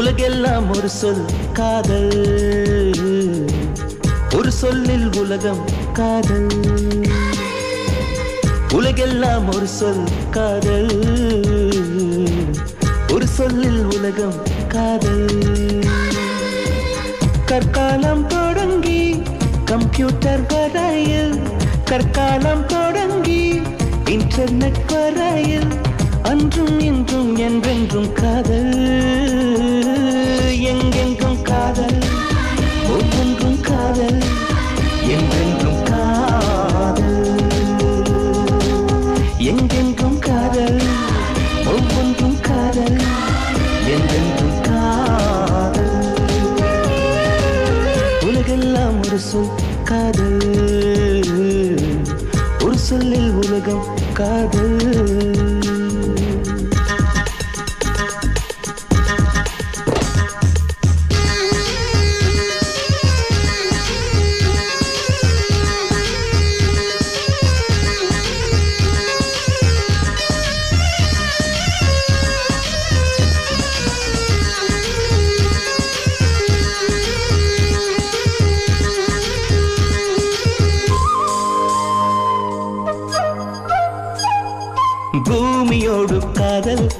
உலகெல்லாம் ஒரு சொல் காதல். ஒரு சொல்லில் உலகம் காதல். உலகெல்லாம் ஒரு சொல் காதல். ஒரு சொல்லில் உலகம் காதல். கற்காலம் தொடங்கி கம்ப்யூட்டர் வரையில். கற்காலம் தொடங்கி இன்டர்நெட் வரையில். அன்றும் இன்றும் என்றென்றும் காதல். என்றென்றும் காதல். உலகெல்லாம் ஒரு சொல் காதல். ஒரு சொல்லில் உலகம் காதல்.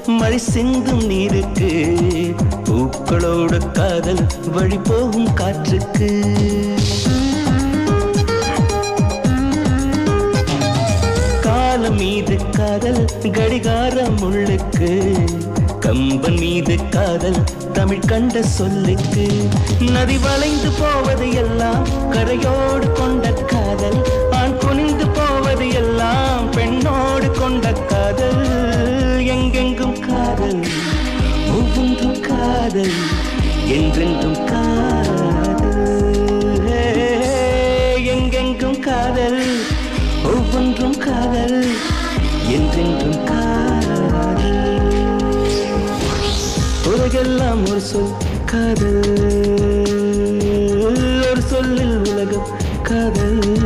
மழை சிந்தும் நீருக்கு பூக்களோட காதல் வழி போகும் காற்றுக்கு. காலம் மீது காதல் கடிகார முள்ளுக்கு கம்பன் மீது காதல் தமிழ் கண்ட சொல்லுக்கு. நதி வளைந்து போவது எல்லாம் கரையோடு கொண்ட காதல். என்றென்றும் காதல். எங்கெங்கும் காதல் ஒவ்வொன்றும் காதல் என்றென்றும் காதல். உலகெல்லாம் ஒரு சொல் காதல். ஒரு சொல்லில் உலகம் காதல்.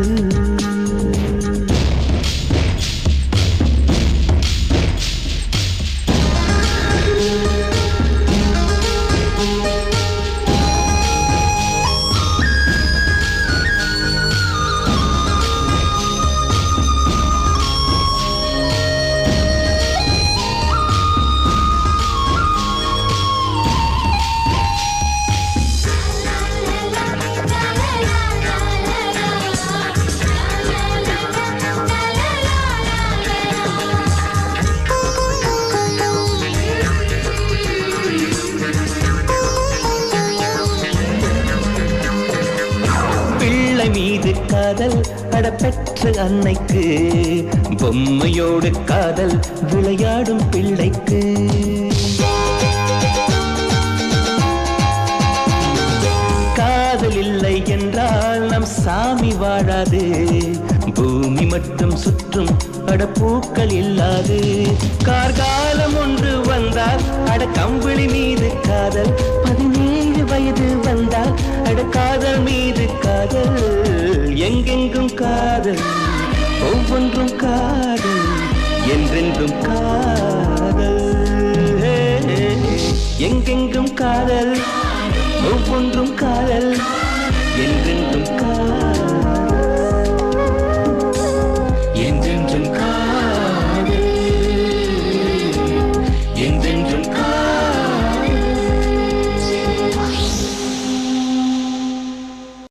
மீது காதல் அடப்பெற்ற அன்னைக்கு பொம்மையோடு காதல் விளையாடும் பிள்ளைக்கு. காதல் இல்லை என்றால் நம் சாமி வாழாது பூமி மட்டும் சுற்றும் அடப்பூக்கள் இல்லாது. கார்காலம் ஒன்று வந்தால் அட கம்பளி மீது காதல் பதினேழு வயது வந்தால் அட காதல் மீது காதல். எங்கெங்கும் காதல் ஒவ்வொன்றும் காதல் என்றென்றும் காதல். எங்கெங்கும் காதல் ஒவ்வொன்றும் காதல் என்றென்றும் காதல்.